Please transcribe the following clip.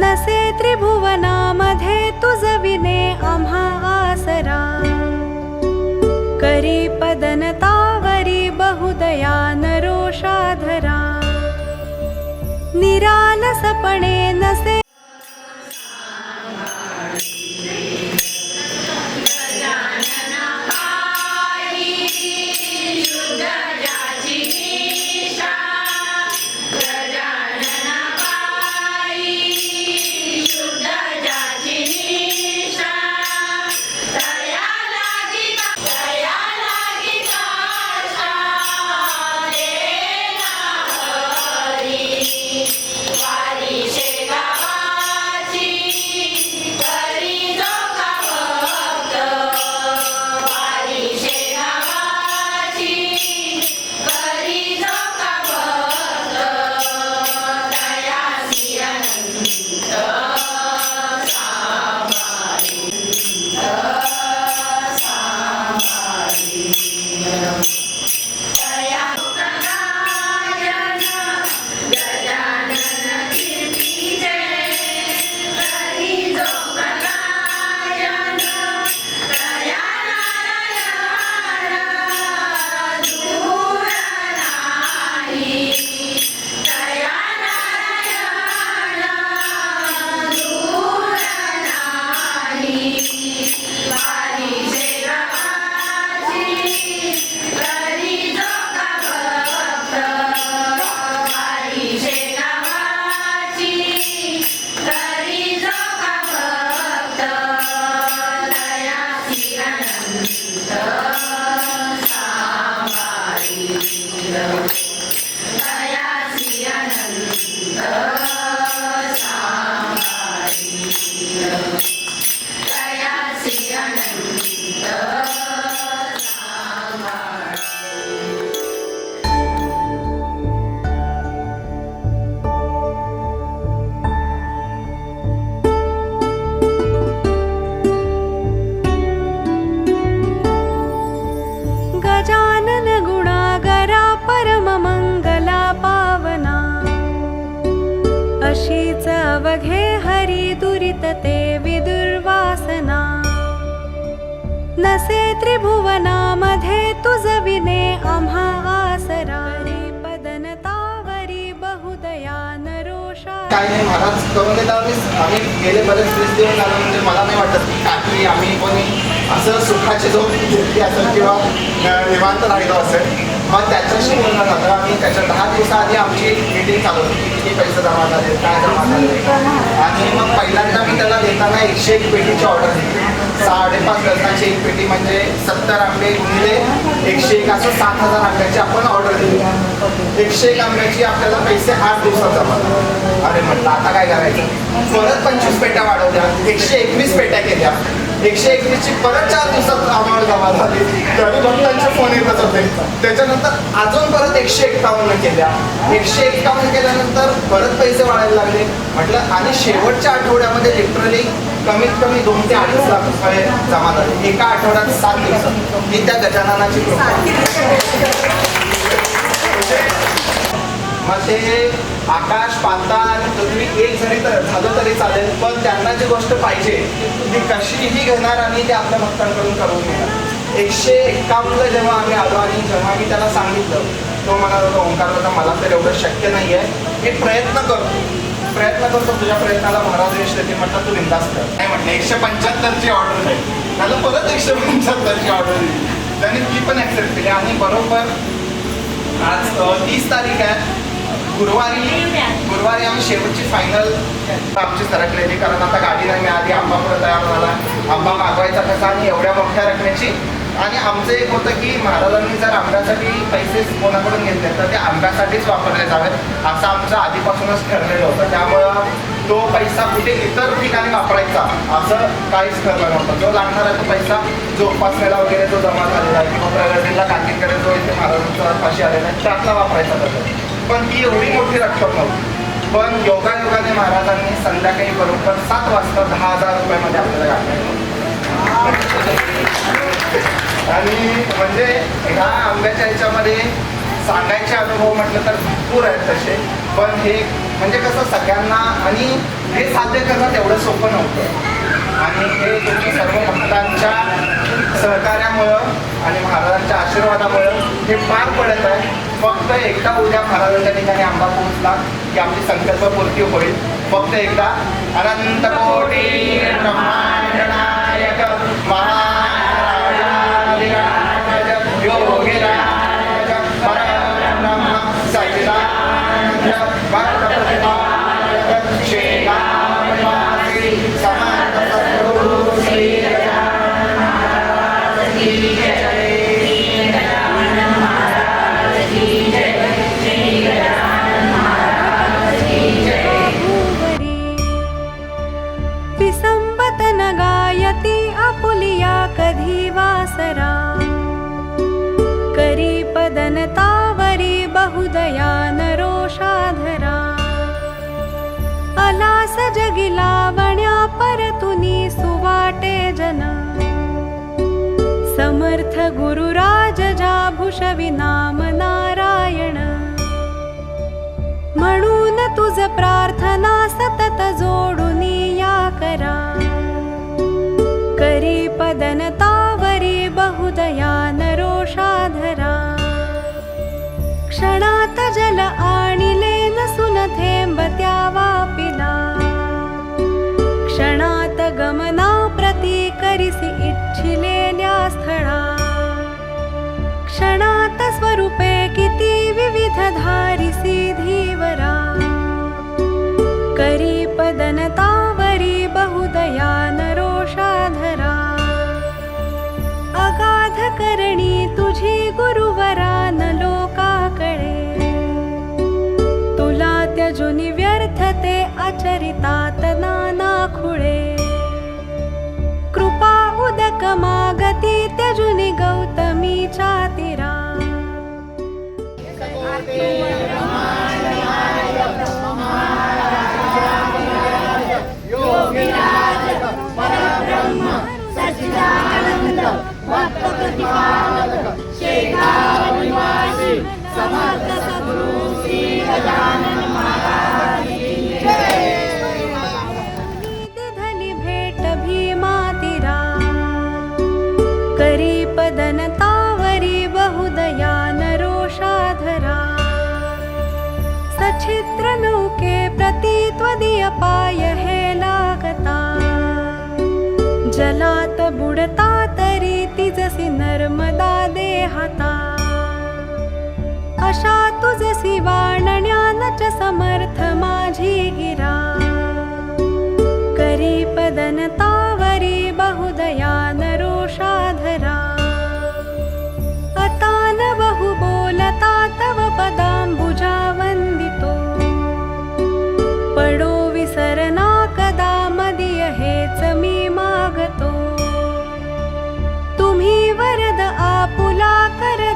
न से त्रिभुवनामधे तु जविने अह Thank you. गजानन गुणागरा परममंगला पावना। अशीच अवघे हरी दुरित ते विदुर्वासना। नसे त्रिभुवनामध्ये तुझ विने आम्हा आसरा। रे पदनतावरी बहुदया नरोषा। काय नाही महाराज करून देता आम्ही गेले बरेच वीस दिवस झाले म्हणजे मला नाही वाटत की काही आम्ही कोणी असं सुखाची झोप घेतली असेल किंवा निवांत राहिलो असेल. मग त्याच्याशी बोलणं झालं आणि त्याच्या दहा दिवसाआधी आमची मीटिंग चालू होती किती पैसे जमा झाले काय जमा झाले. आणि मग पहिल्यांदा मी त्याला देताना एकशे एक पेटीची ऑर्डर दिली. साडेपाच डझनाची एक पेटी म्हणजे सत्तर आंबे गुणिले एकशे एक असं सात हजार आंब्याची आपण ऑर्डर दिली. एकशे एक आंब्याची आपल्याला पैसे आठ दिवसात जमा. अरे म्हटलं आता काय करायचं? परत पंचवीस पेट्या वाढवल्या एकशे एकवीस पेट्या केल्या. एकशे एकवीसची परत चार दिवसात आम्हाला जमा झाली. तरी भक्तांचे फोन येतच होते. त्याच्यानंतर अजून परत एकशे एक्कावन्न केल्या. एकशे एक्कावन्न केल्यानंतर परत पैसे वाढायला लागले. म्हटलं आणि शेवटच्या आठवड्यामध्ये लिटरली कमीत कमी दोन ते अडीच लाख रुपये जमा झाले. एका आठवड्यात सात दिवसात. ही त्या गजाननाची कृपा. मग ते आकाश पाताळ आणि एक जरी तर झालं तरी चालेल पण त्यांना जी गोष्ट पाहिजे ती कशीही घेणार आणि ते आपल्या भक्तांकडून करून घेणार. एकशे एक्कावन्न जेव्हा आम्ही आलो आणि जेव्हा मी त्याला सांगितलं तो मला होता ओंकार होता मला तर एवढं शक्य नाही आहे मी प्रयत्न करतो. प्रयत्न करतो तुझ्या प्रयत्नाला महाराज यश देते म्हटलं तू बिंदास कर. नाही म्हटलं एकशे पंच्याहत्तरची ऑर्डर आहे त्याला परत एकशे पंच्याहत्तरची ऑर्डर दिली. त्याने ती पण ॲक्सेप्ट केली. आणि बरोबर आज तीस तारीख आहे. गुरुवारी गुरुवारी आम्ही शेवटची फायनल आमची सरकलेली कारण आता गाडी नाही मिळाली आंबा परत तयार झाला. आंबा मागवायचा कसा आणि एवढ्या मोठ्या रकमेची. आणि आमचं एक होतं की महाराजांनी जर आंब्यासाठी पैसे कोणाकडून घेतले तर ते आंब्यासाठीच वापरले जावेत असं आमचं आधीपासूनच ठरलेलं होतं. त्यामुळं तो पैसा कुठे इतर ठिकाणी वापरायचा असं काहीच ठरलं नव्हतं. जो लागणारा तो पैसा जो उपासनेला वगैरे जो जमा झालेला आहे किंवा प्रगतीला काकीकडे जो इथे महाराजांचा पाशी आलेला आहे त्यातला वापरायचा तसं पण ती एवढी मोठी रक्कम नव्हती. पण योगायोगाने महाराजांनी संध्याकाळी बरोबर सात वाजता दहा हजार रुपयामध्ये आपल्याला गाठले. आणि म्हणजे ह्या आंब्याच्या ह्याच्यामध्ये सांगायचे अनुभव म्हटलं तर भरपूर आहेत तसे. पण हे म्हणजे कसं सगळ्यांना आणि हे साध्य करणं तेवढं सोपं नव्हतं. आणि हे तुम्ही सर्व भक्तांच्या सहकार्यामुळं आणि महाराजांच्या आशीर्वादामुळं हे पार पडत आहे. फक्त एकदा उद्या महाराजांच्या ठिकाणी आंबा पोहोचला की आमची संकल्प पूर्ती होईल. फक्त एकदा. अनंत कोटी ब्रह्मांड नायक महा गायती आपुलिया कधी वासरा. करी पदनतावरी बहुदया नरोषाधरा. अलास जगी लावण्या परतुनी सुवाटे जना. समर्थ गुरुराज जा भूषवी नारायण. म्हणून तुझ प्रार्थना सतत जोडून या करा. करी पदनतावरी बहुदया नरोषाधरा। क्षणात जल आणिले नसून थेंब त्या वापिला। क्षणात गमना प्रती करिसी इच्छिलेल्या स्थळा। क्षणात स्वरूपे किती विविध धारिसी धीवरा गौतमीच्या तीरा पाय हे लागता जलात बुडता तरी तिजसी नर्मदा देहाता. अशा तुझसी वाणण्यानच च समर्थ माझी गिरी. तुम्ही वरद आपुला कर